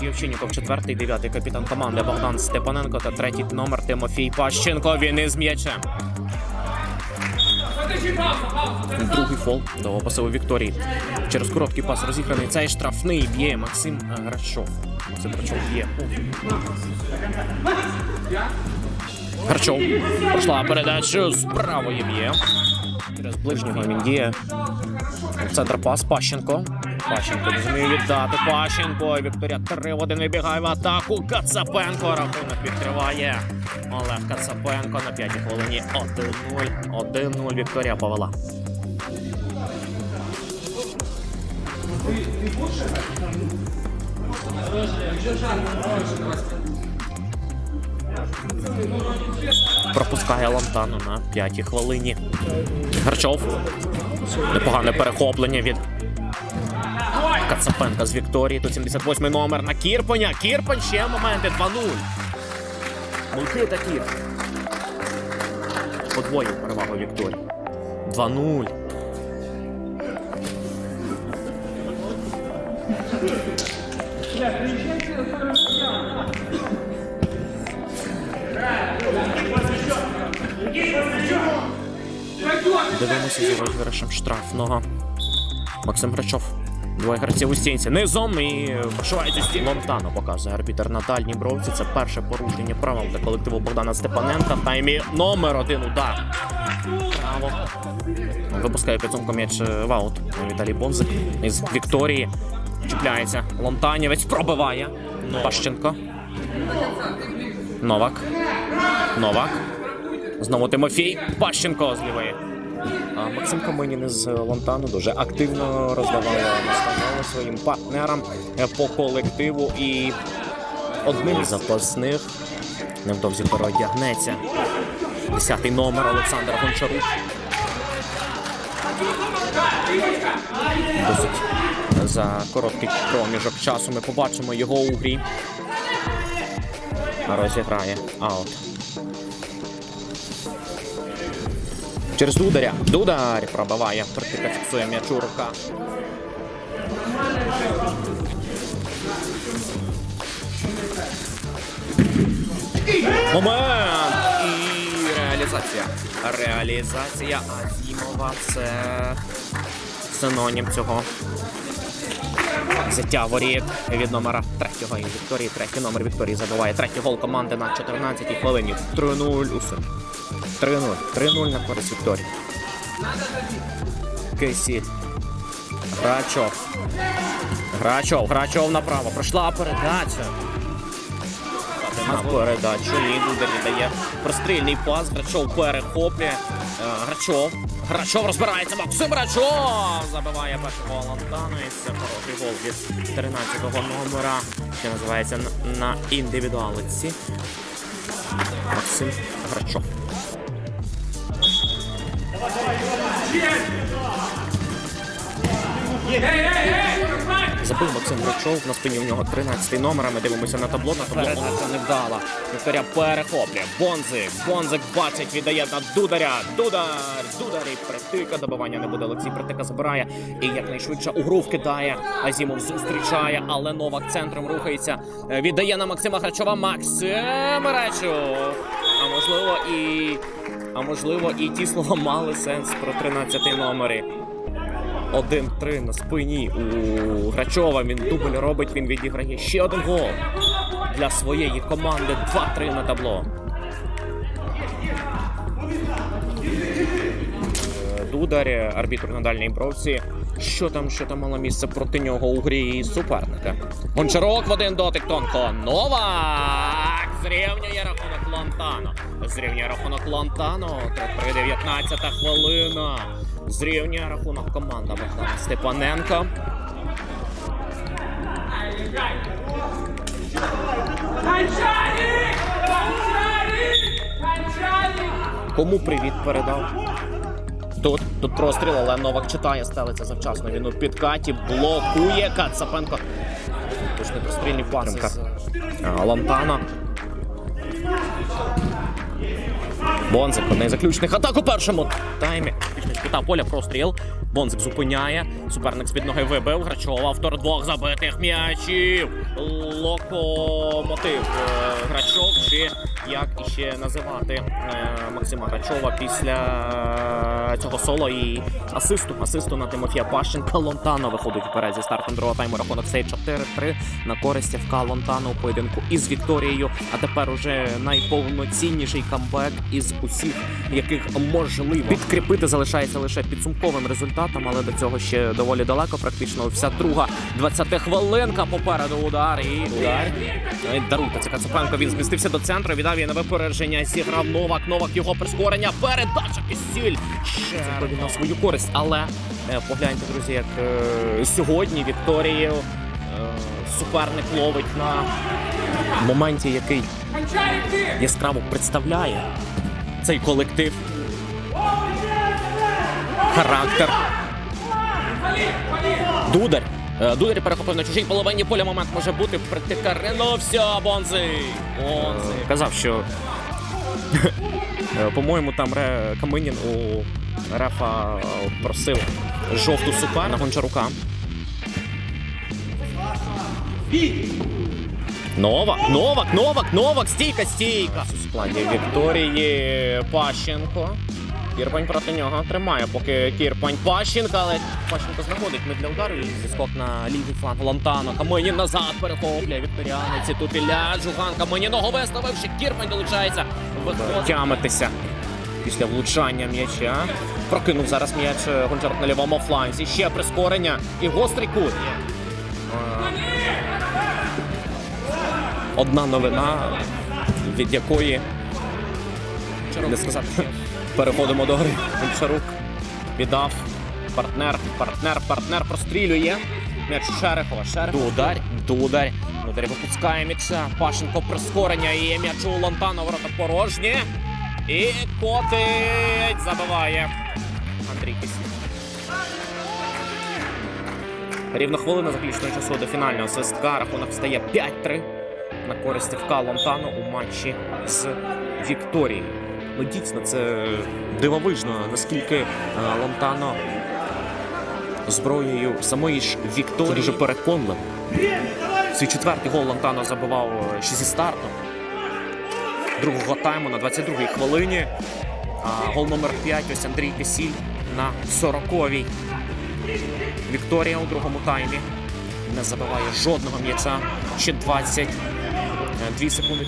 Третій четвертий, дев'ятий капітан команди Богдан Степаненко та третій номер Тимофій Пащенко. Він із м'ячем. Другий фол до пасової Вікторії. Через короткий пас розіграний. Цей штрафний б'є Максим Грачов. Максим Грачов б'є. Гарчов. Пішла передача з правої б'є. Через ближнього він діє. Центр пас Пащенко. Пащенко не віддати. Пащенко. Вікторія 3 в 1 вибігає в атаку. Кацапенко рахунок відкриває. Олег Кацапенко на 5 хвилині 1-0. 1-0 Вікторія повела. Пропускає Лантану на 5 хвилині. Гарчов. Непогане перехоплення від Кацапенка з Вікторії. Тут 78 номер на Кірпаня. Кірпань ще моменти 2-0. Микита Кір. Подвоїв перевагу Вікторії. 2-0. Дивимося за розіграшем штрафного. Максим Грачов. Двоє гравців у стінці. Низом і пошивається стін. Лонтано показує арбітер на дальній бровці. Це перше порушення правил для колективу Богдана Степаненка. В таймі номер один удар. Право. Випускає підсумку м'яч е, в аут. Віталій Бонзик із Вікторії. Чіпляється. Лонтанівець пробиває. Пащенко. Новак. Новак. Знову Тимофій. Пащенко з лівої. А Максим Каменін із Лонтану дуже активно роздаває настанови своїм партнерам е, по колективу і одним із запасних невдовзі переодягнеться. Десятий номер Олександр Гончарук. Досить за короткий проміжок часу ми побачимо його у грі. Розіграє аут. Через Дударя. Дудар пробиває. Практика фіксує м'яч у. Момент! І реалізація. Реалізація Азімова це синонім цього. Взяття воріт від номера третього і Вікторії. Третій номер Вікторії забиває третій гол команди на 14-й хвилині. 3-0 усе. 3-0. 3-0 на користь Вікторії. Кисіль. Грачов. Грачов. Грачов направо. Пройшла передача. На передачу. Дудар віддає прострільний пас. Грачов перехоплює. Е, Грачов. Грачов розбирається. Максим Грачов забиває перший гол Антану. І це хороший гол від 13-го номера, що називається на- на індивідуалиці. Максим Грачов. Забив Максим Грачов, на спині у нього 13 номер, ми дивимося на табло, на табло Передача не вдала. Вікторія перехоплює. Бонзик, Бонзик бачить, віддає на Дударя. Дудар, Дудар і притика. Добивання не буде. Олексій притика забирає і якнайшвидше у гру вкидає. Азімов зустрічає, але Новак центром рухається. Е, Віддає на Максима Грачова. Максим Грачов. А можливо і... А можливо, і ті слова мали сенс про 13 номери. 1-3 на спині у Грачова. Він дубль робить, він відіграє ще один гол для своєї команди. 2-3 на табло. Е, Дудар, арбітр на дальній бровці. Що там, що там мало місце проти нього у грі і суперника. Гончарок в один дотик тонко. Новак! Зрівнює рахунок Лантано. Зрівнює рахунок Лантано. 3-19 хвилина. Зрівнює рахунок команда Богдана Степаненка. Кому привіт передав? Тут, тут простріл, але Новак читає, стелиться завчасно. Він у підкаті, блокує Кацапенко. Тож не прострільні паси з Лантана. Бонзик одне із заключних атак у першому таймі. Кута поля простріл. Бонзик зупиняє. Суперник з під ноги вибив. Грачов, автор двох забитих м'ячів. Локомотив. Е, Грачов чи як іще називати е, Максима Грачова після е, цього соло і асисту. Асисту на Тимофія Пащенка. Лонтано виходить вперед зі стартом другого тайму. Рахунок цей 4-3 на користь ФК Лонтано у поєдинку із Вікторією. А тепер уже найповноцінніший камбек із усіх, яких можливо підкріпити залишається лише підсумковим результатом, але до цього ще доволі далеко. Практично вся друга 20 хвилинка попереду удар і удар. Даруйте це Кацапенко. Він змістився до центру. Віддав на випередження. Зіграв Новак. Новак його прискорення. Передача Кисіль. Ще на свою користь. Але е, погляньте, друзі, як е, сьогодні Вікторію е, суперник ловить на моменті, який яскраво представляє цей колектив. Характер. Дудар. Е, Дудар перехопив на чужій половині поля. Момент може бути. Притикаринувся Бонзи. Бонзи. Казав, що. е, По-моєму, там Ре... Каминін у Рефа е, просив жовту супер на Гончарука. Новак, Новак, Новак, Новак, стійка, стійка. У складі Вікторії Пащенко. Кірпань проти нього тримає, поки Кірпань Пащенка, але Пащенко знаходить ми для удару і зіскок на лівий фланг Лантано. Каменін назад перехоплює Вікторіанець. Тут Ілля Джуган Каменін ногу виставив, Кірпань долучається. Виходить. Тямитися після влучання м'яча. Прокинув зараз м'яч е, Гончарук на лівому фланзі. Ще прискорення і гострий кут. Одна новина, від якої не сказати. Переходимо до гри. Гончарук віддав. Партнер, партнер, партнер прострілює. М'яч Шерехова. Шерехова. Дудар, дудар. Дудар випускає м'яча. Пашенко прискорення і м'яч у Лантана ворота порожні. І котить забиває. Андрій Кисів. Рівно хвилина заключного часу до фінального свистка. Рахунок стає 5-3 на користь ФК Лонтано у матчі з Вікторією. Ну дійсно, це дивовижно, наскільки е, Лонтано зброєю самої ж Вікторії Це дуже переконливо. Свій четвертий гол Лонтано забивав е, ще зі старту. Другого тайму на 22-й хвилині. А гол номер 5 ось Андрій Кисіль на 40-й. Вікторія у другому таймі не забиває жодного м'яча. Ще 22 секунди.